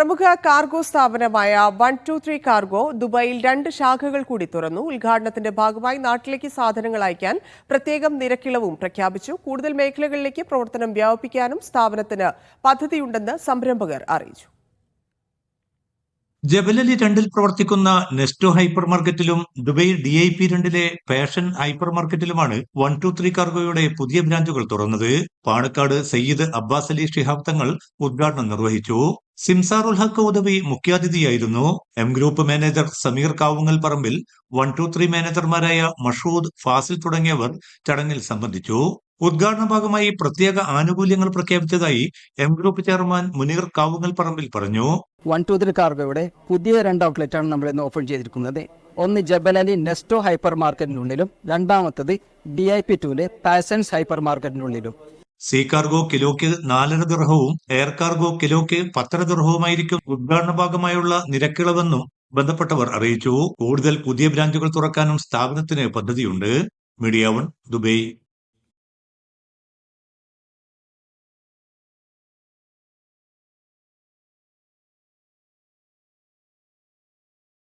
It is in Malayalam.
പ്രമുഖ കാർഗോ സ്ഥാപനമായ വൺ ടു ത്രീ കാർഗോ ദുബായിൽ രണ്ട് ശാഖകൾ കൂടി തുറന്നു. ഉദ്ഘാടനത്തിന്റെ ഭാഗമായി നാട്ടിലേക്ക് സാധനങ്ങൾ അയക്കാൻ പ്രത്യേകം നിരക്കിളവും പ്രഖ്യാപിച്ചു. കൂടുതൽ മേഖലകളിലേക്ക് പ്രവർത്തനം വ്യാപിപ്പിക്കാനും സ്ഥാപനത്തിന് പദ്ധതിയുണ്ടെന്ന് സംരംഭകർ അറിയിച്ചു. ജബലലി രണ്ടിൽ പ്രവർത്തിക്കുന്ന നെസ്റ്റോ ഹൈപ്പർ മാർക്കറ്റിലും ദുബൈ ഡി ഐ പി രണ്ടിലെ ഫാഷൻ ഹൈപ്പർ മാർക്കറ്റിലുമാണ് വൺ ടു ത്രീ കാർഗോയുടെ പുതിയ ബ്രാഞ്ചുകൾ തുറന്നത്. പാണക്കാട് സയ്യിദ് അബ്ബാസ് അലി ഷിഹാബ് തങ്ങൾ ഉദ്ഘാടനം നിർവഹിച്ചു. Simsarul Haq Udavi മുഖ്യാതിഥിയായിരുന്നു. M group manager Sameer Kavungal Parambil one two three മാനേജർമാരായ Mashood Fazil തുടങ്ങിയവർ ചടങ്ങിൽ സംബന്ധിച്ചു. ഉദ്ഘാടന ഭാഗമായി പ്രത്യേക ആനുകൂല്യങ്ങൾ പ്രഖ്യാപിച്ചതായി M group chairman Muneer Kavungal Parambil പറഞ്ഞു. വൺ ടു ത്രീ കാർഗോയുടെ പുതിയ രണ്ട് ഔട്ട്ലെറ്റ് ആണ് നമ്മൾ ഇന്ന് ഓപ്പൺ ചെയ്തിരിക്കുന്നത്. ഒന്ന് ജബലലി നെസ്റ്റോ ഹൈപ്പർ മാർക്കറ്റിനുള്ളിലും രണ്ടാമത്തത് ഡി ഐ പി ടൂലെ പാസൻസ് ഹൈപ്പർ മാർക്കറ്റിനുള്ളിലും സീ കാർഗോ കിലോയ്ക്ക് നാലര ദർഹവും എയർ കാർഗോ കിലോയ്ക്ക് പത്തര ദിർഹവുമായിരിക്കും ഉദ്ഘാടന ഭാഗമായുള്ള നിരക്കിളവെന്നും ബന്ധപ്പെട്ടവർ അറിയിച്ചു. കൂടുതൽ പുതിയ ബ്രാഞ്ചുകൾ തുറക്കാനും സ്ഥാപനത്തിന് പദ്ധതിയുണ്ട്. Media one Dubai